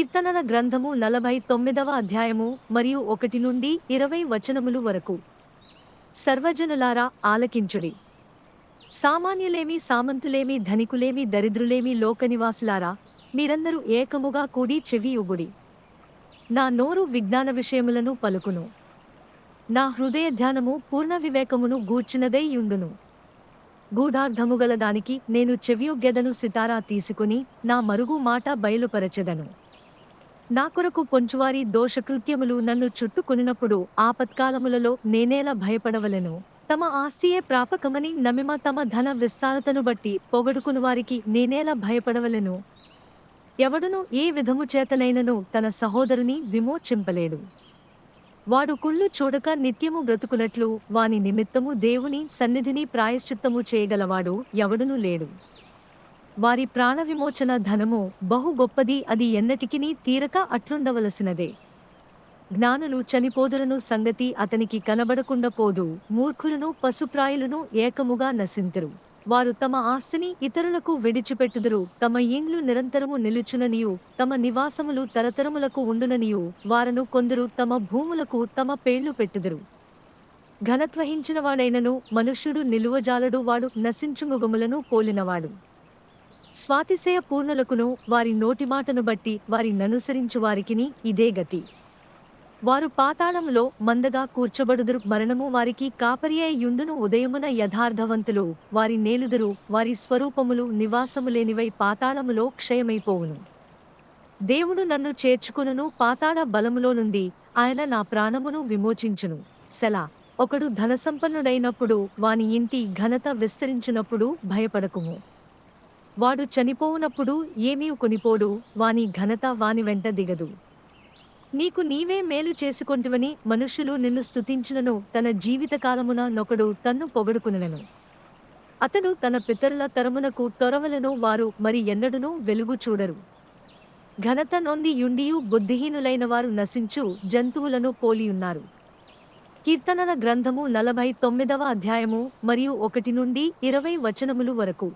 కీర్తనల గ్రంథము నలభై తొమ్మిదవ అధ్యాయము మరియు ఒకటి నుండి ఇరవై వచనములు వరకు. సర్వజనులారా ఆలకించుడి. సామాన్యులేమి సామంతులేమి ధనికులేమి దరిద్రులేమి లోకనివాసులారా మీరందరూ ఏకముగా కూడి చెవి ఉగుడి నా నోరు విజ్ఞాన విషయములను పలుకును. నా హృదయ ధ్యానము పూర్ణ వివేకమును గూర్చినదై యుండును. గూఢార్థముగల దానికి నేను చెవియొగ్గెదను సితారా తీసుకుని నా మరుగు మాట బయలుపరచెదను. నా కొరకు పొంచువారి దోషకృత్యములు నన్ను చుట్టుకొనినప్పుడు ఆపత్కాలములలో నేనేలా భయపడవలెను. తమ ఆస్తియే ప్రాపకమని నమిమ తమ ధన విస్తారతను బట్టి పొగడుకుని వారికి నేనేలా భయపడవలెను. ఎవడును ఏ విధము చేతనైనను తన సహోదరుని విమోచింపలేడు. వాడు కుళ్ళు చూడక నిత్యము బ్రతుకునట్లు వాని నిమిత్తము దేవుని సన్నిధిని ప్రాయశ్చిత్తము చేయగలవాడు ఎవడునూ లేడు. వారి ప్రాణ విమోచన ధనము బహు గొప్పది అది ఎన్నటికినీ తీరక అట్లుండవలసినదే. జ్ఞానులు చనిపోదురను సంగతి అతనికి కనబడకుండా పోదు మూర్ఖులను పశుప్రాయులను ఏకముగా నశింతురు. వారు తమ ఆస్తిని ఇతరులకు విడిచిపెట్టుదురు తమ ఇండ్లు నిరంతరము నిలుచుననియు తమ నివాసములు తరతరములకు ఉండుననియు వారను కొందరు తమ భూములకు తమ పేళ్ళు పెట్టుదురు. ఘనత్వహించినవాడైనను మనుష్యుడు నిలువజాలడు వాడు నశించుముగములను పోలినవాడు. స్వాతిశయ పూర్ణులకును వారి నోటిమాటను బట్టి వారి ననుసరించు వారికిని ఇదే గతి. వారు పాతాళములో మందగా కూర్చబడుదురు. మరణము వారికి కాపరియే యుండును. ఉదయమున యథార్థవంతులు వారి నేలుదురు. వారి స్వరూపములు నివాసము లేనివై పాతాళములో క్షయమైపోవును. దేవుడు నన్ను చేర్చుకును పాతాళ బలములో నుండి ఆయన నా ప్రాణమును విమోచించును. సెలా. ఒకడు ధనసంపన్నుడైనప్పుడు వాని ఇంటి ఘనత విస్తరించినప్పుడు భయపడకుము. వాడు చనిపోవునప్పుడు ఏమీ కొనిపోడు వాని ఘనత వాని వెంట దిగదు. నీకు నీవే మేలు చేసుకొంటివని మనుష్యులు నిన్ను స్తుతించినను తన జీవితకాలమున నొకడు తన్ను పొగడుకునను అతడు తన పితరుల తరమునకు తొరవలను వారు మరి ఎన్నడునూ వెలుగు చూడరు. ఘనత నొంది యుండియు బుద్ధిహీనులైన వారు నశించు జంతువులను పోలియున్నారు. కీర్తనల గ్రంథము నలభై తొమ్మిదవ అధ్యాయము మరియు ఒకటి నుండి ఇరవై వచనములు వరకు.